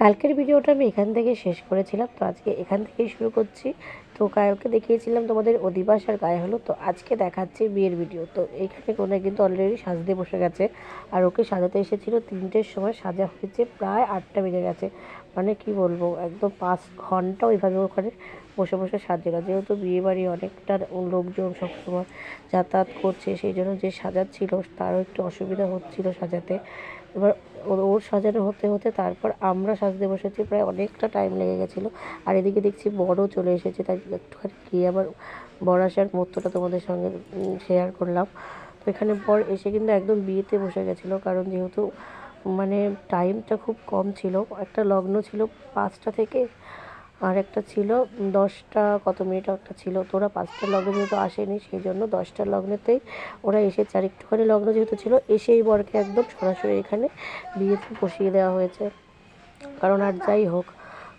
কালকের ভিডিওটা আমি এখান থেকে শেষ করেছিলাম, তো আজকে এখান থেকেই শুরু করছি। তো কালকে দেখিয়েছিলাম তোমাদের অধিবাস আর গায়ে হলো তো আজকে দেখাচ্ছি বিয়ের ভিডিও। তো এইখানে কোনে কিন্তু অলরেডি সাজতে বসে গেছে, আর ওকে সাজাতে এসেছিল তিনটের সময়, সাজা হয়েছে প্রায় আটটা বেজে গেছে। মানে কি বলব, একদম পাঁচ ঘণ্টা ওইভাবে ওখানে বসে বসে সাজিয়ে গেছে যেহেতু বিয়েবাড়ি অনেকটা লোকজন সবসময় যাতায়াত করছে, সেই জন্য যে সাজাচ্ছিল তারও একটু অসুবিধা হচ্ছিল সাজাতে। এবার ওর সাজানো হতে হতে তারপর আমরা সাজতে বসেছি, প্রায় অনেকটা টাইম লেগে গেছিল। আর এদিকে দেখছি বড়ও চলে এসেছে, তাই একটুখানি গিয়ে আবার বড় আসার মুহূর্তটা তোমাদের সঙ্গে শেয়ার করলাম। তো এখানে পর এসে কিন্তু একদম বিয়েতে বসে গেছিল, কারণ যেহেতু মানে টাইমটা খুব কম ছিল, একটা লগ্ন ছিল পাঁচটা থেকে আর একটা ছিল দশটা কত মিনিট একটা ছিল। তো ওরা পাঁচটার লগ্নে যেহেতু আসেনি সেই জন্য দশটার লগ্নেতেই ওরা এসেছে আর একটুখানি লগ্ন যেহেতু ছিল, এসেই বরকে একদম সরাসরি এখানে বিয়েতে বসিয়ে দেওয়া হয়েছে। কারণ আর যাই হোক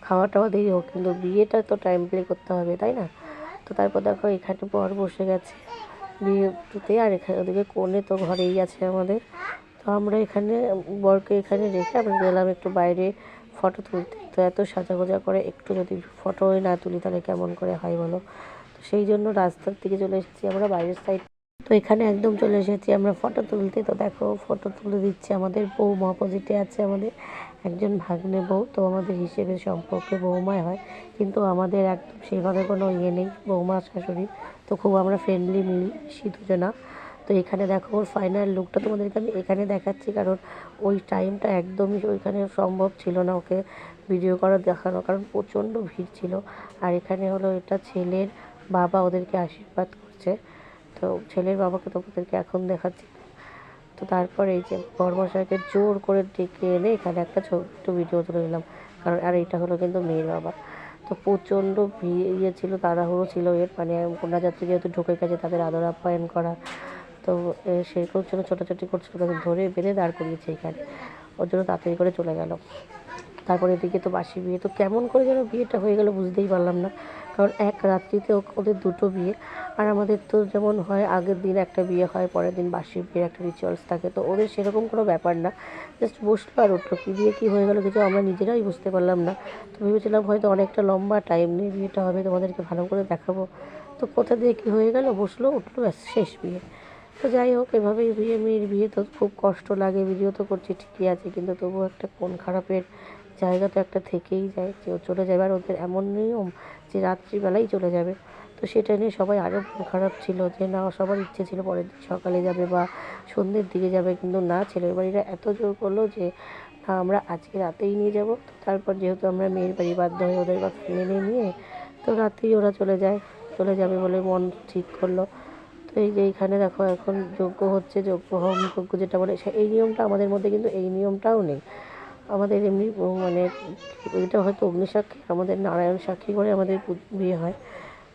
খাওয়া টাওয়া দেরি হোক, কিন্তু বিয়েটা তো টাইম প্লে করতে হবে, তাই না? তো তারপর দেখো এখানে বর বসে গেছে বিয়েতে, আর এখানে ওদিকে কোণে তো ঘরেই আছে আমাদের। তো আমরা এখানে, বরকে এখানে রেখে আমরা গেলাম একটু বাইরে ফটো তুলতে। তো এত সাজাগোজা করে একটু যদি ফটোই না তুলি, তাহলে কেমন করে হয় বলো? তো সেই জন্য রাস্তার দিকে চলে এসেছি আমরা, বাইরের সাইড তো এখানে একদম চলে এসেছি আমরা ফটো তুলতে। তো দেখো ফটো তুলে দিচ্ছে আমাদের বৌমা অপোজিটে আছে আমাদের একজন ভাগ্নে বউ। তো আমাদের হিসেবে সম্পর্কে বৌমায় হয়, কিন্তু আমাদের একদম সেইভাবে কোনো ইয়ে নেই, বৌমা, শাশুড়ি। তো খুব আমরা ফ্রেন্ডলি মিলি মিশি দুজনা। তো এখানে দেখো, ওর ফাইনাল লুকটা তোমাদেরকে আমি এখানে দেখাচ্ছি, কারণ ওই টাইমটা একদমই ওইখানে সম্ভব ছিল না ওকে ভিডিও করা দেখানো কারণ প্রচণ্ড ভিড় ছিল। আর এখানে হলো এটা ছেলের বাবা ওদেরকে আশীর্বাদ করছে। তো ছেলের বাবাকে তো ওদেরকে এখন দেখাচ্ছি। তো তারপরে এই যে বর্মশাইকে জোর করে ডেকে এনে এখানে একটা ছোট্ট ভিডিও তুলে নিলাম। কারণ, আর এটা হলো কিন্তু মেয়ের বাবা। তো প্রচণ্ড ভিড় ইয়ে ছিল, তাড়াহুড়ো ছিল এর। মানে কন্যাযাত্রী যেহেতু ঢুকে গেছে, তাদের আদর আপ্যায়ন করা। তো সেরকম জন্য ছোটাছুটি করছিল, তাদের ধরে বেঁধে দাঁড় করিয়েছে এখানে। ওর জন্য তাড়াতাড়ি করে চলে গেল। তারপরে এদিকে তো বাসি বিয়ে। তো কেমন করে যেন বিয়েটা হয়ে গেল বুঝতেই পারলাম না। কারণ এক রাত্রিতে ওদের দুটো বিয়ে। আর আমাদের তো যেমন হয়, আগের দিন একটা বিয়ে হয়, পরের দিন বাসি বিয়ের একটা রিচুয়ালস থাকে। তো ওদের সেরকম কোনো ব্যাপার না। জাস্ট বসল আর উঠল। কী বিয়ে, কী হয়ে গেলো কিছু আমরা নিজেরাই বুঝতে পারলাম না। তো ভেবেছিলাম হয়তো অনেকটা লম্বা টাইম নিয়ে বিয়েটা হবে, তোমাদেরকে ভালো করে দেখাবো। তো কোথা দিয়ে কী হয়ে গেল? বসল, উঠল, ব্যাস, শেষ বিয়ে। তো যাই হোক, এভাবেই বিয়ে মেয়ের বিয়ে। তো খুব কষ্ট লাগে ভিডিও তো করছি ঠিকই আছে, কিন্তু তবুও একটা কোন খারাপের জায়গা তো একটা থেকেই যায় যে ও চলে যাবে। আর ওদের এমন নিয়ম যে রাত্রিবেলাই চলে যাবে। তো সেটা নিয়ে সবাই আরও খারাপ ছিল যে না, সবার ইচ্ছে ছিল পরের দিন সকালে যাবে বা সন্ধ্যের দিকে যাবে। কিন্তু না, ছেলের বাড়িরা এত জোর করল যে না, আমরা আজকে রাতেই নিয়ে যাব। তো তারপর যেহেতু আমরা মেয়ের বাড়ি বাধ্য হয়ে ওদের কথা মেনে নিয়ে, তো রাতেই ওরা চলে যায়। চলে যাবে বলে মন ঠিক করল। তো এই যে এইখানে দেখো, এখন যজ্ঞ হচ্ছে, যজ্ঞ হোম, যজ্ঞ যেটা বলে এই নিয়মটা আমাদের মধ্যে কিন্তু এই নিয়মটাও নেই। আমাদের এমনি মানে এটা হয়তো অগ্নিসাক্ষী আমাদের নারায়ণ সাক্ষী করে আমাদের বিয়ে হয়।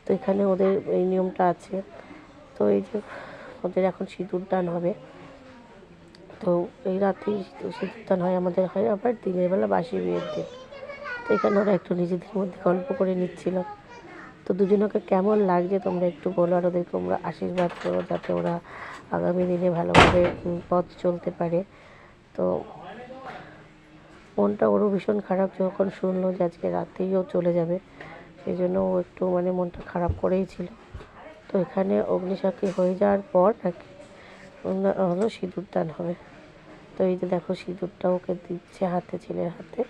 তো এখানে ওদের এই নিয়মটা আছে। তো এই যে ওদের এখন সিঁদুর দান হবে। তো এই রাতেই সিঁদুর দান হয় আমাদের, হয় আবার দিনের বেলা বাসি বিয়ের দিন তো এখানে ওরা একটু নিজেদের মধ্যে গল্প করে নিচ্ছিল। তো দুজনকে কেমন লাগছে তোমরা একটু বলো, আর ওদের তোমরা আশীর্বাদ করো যাতে ওরা আগামী দিনে ভালোভাবে পথ চলতে পারে। তো মনটা ওরও ভীষণ খারাপ যখন শুনলো যে আজকে রাতেই ও চলে যাবে, সেই জন্য ও একটু মানে মনটা খারাপ করেই ছিল। তো এখানে অগ্নিসাক্ষী হয়ে যাওয়ার পর নাকি হলো সিঁদুর দান হবে। তো এই যে দেখো সিঁদুরটা ওকে দিচ্ছে হাতে, ছেলের হাতে।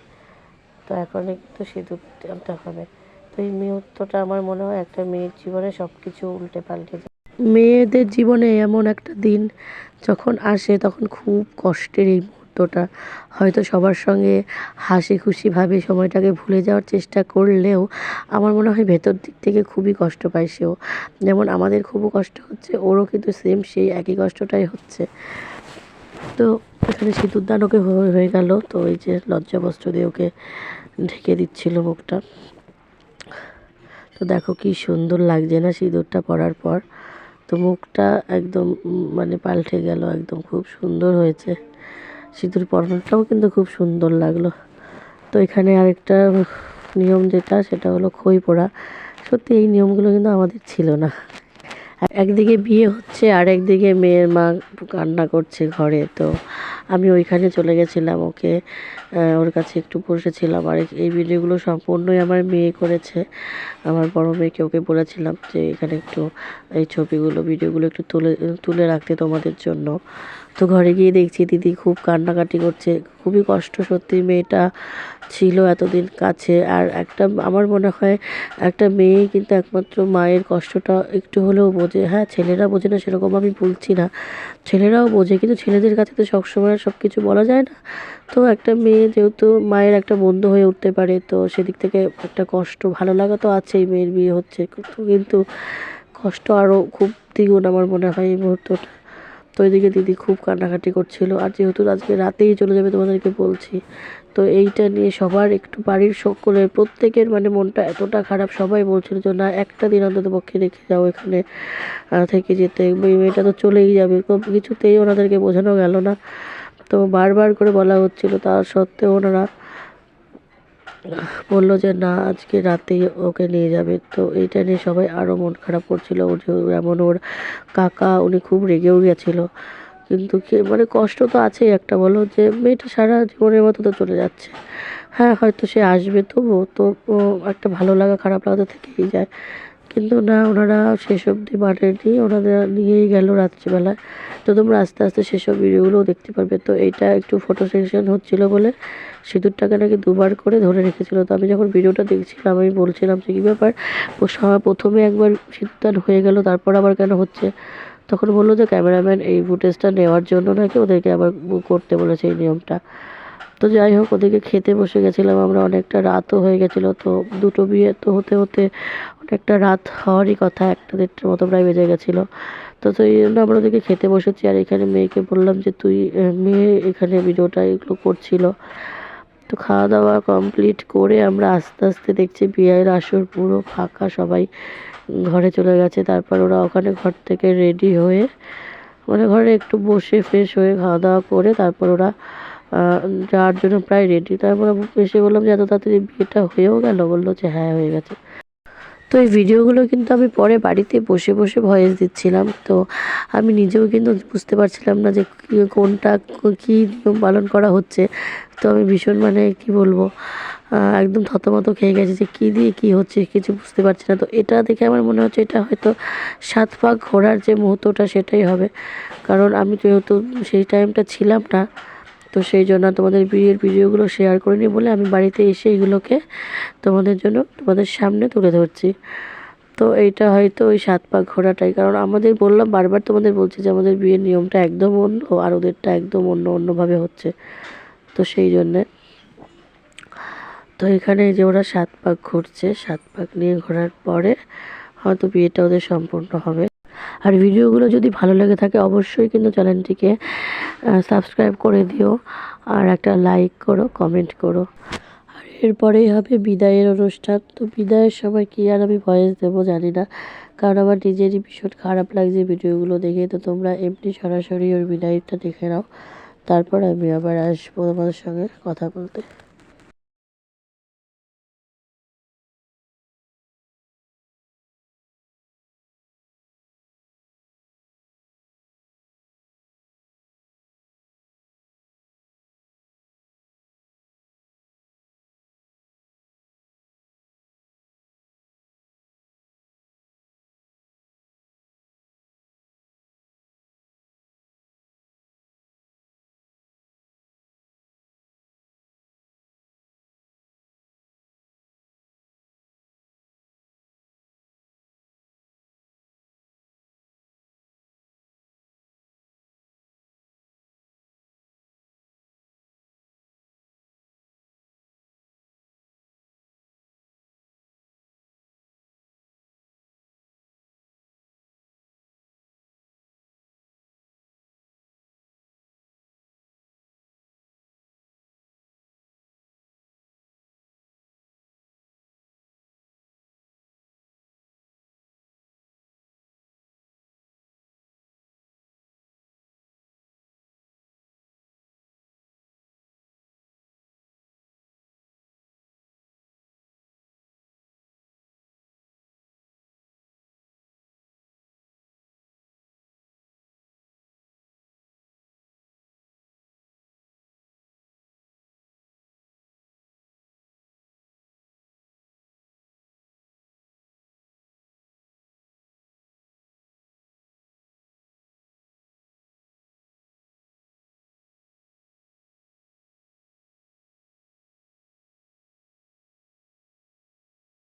তো এখন কিন্তু সিঁদুর দানটা হবে। তো এই মুহূর্তটা আমার মনে হয় একটা মেয়ের জীবনে সব কিছু উল্টে পাল্টে যায়। মেয়েদের জীবনে এমন একটা দিন যখন আসে, তখন খুব কষ্টের এই মুহূর্তটা হয়তো সবার সঙ্গে হাসি খুশিভাবে সময়টাকে ভুলে যাওয়ার চেষ্টা করলেও আমার মনে হয় ভেতর দিক থেকে খুবই কষ্ট পায় সেও। যেমন আমাদের খুবই কষ্ট হচ্ছে, ওরও কিন্তু সেম সেই একই কষ্টটাই হচ্ছে। তো এখানে সিঁদুরদান ওকে হয়ে গেল। তো এই যে লজ্জা বস্ত্র দিয়ে ওকে ঢেকে দিচ্ছিল মুখটা। তো দেখো কি সুন্দর লাগছে না সিঁদুরটা পরার পর। তো মুখটা একদম মানে পাল্টে গেল, একদম খুব সুন্দর হয়েছে। সিঁদুর পরানোটাও কিন্তু খুব সুন্দর লাগল। তো এখানে আরেকটা নিয়ম যেটা, সেটা হলো খই পোড়া। সত্যি এই নিয়মগুলো কিন্তু আমাদের ছিল না। একদিকে বিয়ে হচ্ছে আর একদিকে মেয়ের মা কান্না করছে ঘরে। তো আমি ওইখানে চলে গেছিলাম, ওকে ওর কাছে একটু বসেছিলাম। আর এই- ভিডিওগুলো সম্পূর্ণই আমার মেয়ে করেছে। আমার বড় মেয়েকে ওকে বলেছিলাম যে, এখানে একটু এই ছবিগুলো, ভিডিওগুলো একটু তুলে তুলে রাখতে তোমাদের জন্য। তো ঘরে গিয়ে দেখছি দিদি খুব কান্নাকাটি করছে। খুবই কষ্ট সত্যি মেয়েটা ছিল এতদিন কাছে। আর একটা আমার মনে হয় একটা মেয়ে কিন্তু একমাত্র মায়ের কষ্টটা একটু হলেও বোঝে। হ্যাঁ ছেলেরা বোঝে না সেরকম আমি বলছি না। ছেলেরাও বোঝে কিন্তু ছেলেদের কাছে তো সবসময় সব কিছু বলা যায় না। তো একটা মেয়ে যেহেতু মায়ের একটা বন্ধু হয়ে উঠতে পারে, তো সেদিক থেকে একটা কষ্ট ভালো লাগা তো আছেই মেয়ের বিয়ে হচ্ছে। কিন্তু কষ্ট আরও খুব দ্বিগুণ আমার মনে হয় এই মুহূর্তটা তো এদিকে দিদি খুব কান্নাকাটি করছিল। আর যেহেতু আজকে রাতেই চলে যাবে তোমাদেরকে বলছি, তো এইটা নিয়ে সবার একটু বাড়ির সকলের, প্রত্যেকের মানে মনটা এতটা খারাপ, সবাই বলছিল যে, না, একটা দিন অন্তত পক্ষে রেখে যাও এখানে থেকে যেতে। মেয়েটা তো চলেই যাবে কিছুতেই ওনাদেরকে বোঝানো গেল না। তো বারবার করে বলা হচ্ছিল, তার সত্ত্বেও ওনারা বলল যে, না, আজকে রাতেই ওকে নিয়ে যাবে। তো এইটা নিয়ে সবাই আরও মন খারাপ করছিল। ওর যে, এমন ওর কাকা, উনি খুব রেগেও গেছিল। কিন্তু মানে কষ্ট তো আছেই একটা, বলো যে, মেয়েটা সারা জীবনের মতো তো চলে যাচ্ছে। হ্যাঁ হয়তো সে আসবে তবুও। তো একটা ভালো লাগা, খারাপ লাগা তো থেকেই যায়। কিন্তু না, ওনারা শেষ অবধি মানেনি ওনারা নিয়েই গেল রাত্রিবেলায় তো তোমরা আস্তে আস্তে সেসব ভিডিওগুলোও দেখতে পারবে। তো এইটা একটু ফটো সেশন হচ্ছিল বলে সিঁদুরটাকে নাকি দুবার করে ধরে রেখেছিল। তো আমি যখন ভিডিওটা দেখছিলাম, আমি বলছিলাম যে, কী ব্যাপার? প্রথমে একবার সিঁদুরদান হয়ে গেল, তারপর আবার কেন হচ্ছে? তখন বলল যে, ক্যামেরাম্যান এই ফুটেজটা নেওয়ার জন্য নাকি ওদেরকে আবার করতে বলেছে এই নিয়মটা। তো যাই হোক ওদেরকে খেতে বসে গেছিলাম, আমরা অনেকটা রাতও হয়ে গেছিল, তো দুটো বিয়ে তো হতে হতে অনেকটা রাত হওয়ারই কথা, একটা দেড়টার মতো প্রায় বেজে গেছিল। তো এই জন্য আমরা ওদেরকে খেতে বসেছি, আর এখানে মেয়েকে বললাম যে, তুই মেয়ে এখানে ভিডিওটা এগুলো করছিল। তো খাওয়া দাওয়া কমপ্লিট করে আমরা আস্তে আস্তে দেখছি বিয়ের আসর পুরো ফাঁকা, সবাই ঘরে চলে গেছে। তারপর ওরা ওখানে ঘর থেকে রেডি হয়ে মানে ঘরে একটু বসে ফ্রেশ হয়ে খাওয়া দাওয়া করে, তারপর ওরা যাওয়ার জন্য প্রায় রেডি তারপর এসে বললাম যে, এত তাড়াতাড়ি বিয়েটা হয়েও গেল? বলল যে হ্যাঁ হয়ে গেছে। তো এই ভিডিওগুলো কিন্তু আমি পরে বাড়িতে বসে বসে ভয়েস দিচ্ছিলাম। তো আমি নিজেও কিন্তু বুঝতে পারছিলাম না যে কোনটা, কী নিয়ম পালন করা হচ্ছে। তো আমি ভীষণ মানে কি বলব একদম থতমত খেয়ে গেছে যে, কী দিয়ে কী হচ্ছে, কিছু বুঝতে পারছি না। তো এটা দেখে আমার মনে হচ্ছে এটা হয়তো সাত পাক ঘোরার যে মুহূর্তটা সেটাই হবে। কারণ আমি যেহেতু সেই টাইমটা ছিলাম না তো সেই জন্য তোমাদের বিয়ের ভিডিওগুলো শেয়ার করিনি বলে আমি বাড়িতে এসে এগুলোকে তোমাদের জন্য তোমাদের সামনে তুলে ধরছি। তো এইটা হয়তো ওই সাত পাক ঘোরাটাই কারণ আমাদের বললাম, বারবার তোমাদের বলছি যে আমাদের বিয়ের নিয়মটা একদম অন্য আর ওদেরটা একদম অন্য অন্যভাবে হচ্ছে। তো সেই জন্যে। তো এখানে যে ওরা সাত পাক ঘুরছে, সাত পাক নিয়ে ঘোরার পরে হয়তো বিয়েটা ওদের সম্পূর্ণ হবে। আর ভিডিওগুলো যদি ভালো লেগে থাকে, অবশ্যই কিন্তু চ্যানেলটিকে সাবস্ক্রাইব করে দিও আর একটা লাইক করো, কমেন্ট করো। আর এরপরেই হবে বিদায়ের অনুষ্ঠান। তো বিদায়ের সময় কি আর আমি ভয়েস দেবো জানি না, কারণ আমার নিজেরই ভীষণ খারাপ লাগছে ভিডিওগুলো দেখে। তো তোমরা এমনি সরাসরি ওর বিদায়টা দেখে নাও, তারপর আমি আবার আসব তোমাদের সঙ্গে কথা বলতে।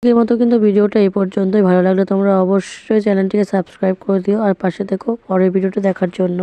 আজকের মতো কিন্তু ভিডিওটা এই পর্যন্তই। ভালো লাগলে তোমরা অবশ্যই চ্যানেলটিকে সাবস্ক্রাইব করে দিও আর পাশে দেখো পরের ভিডিওটা দেখার জন্য।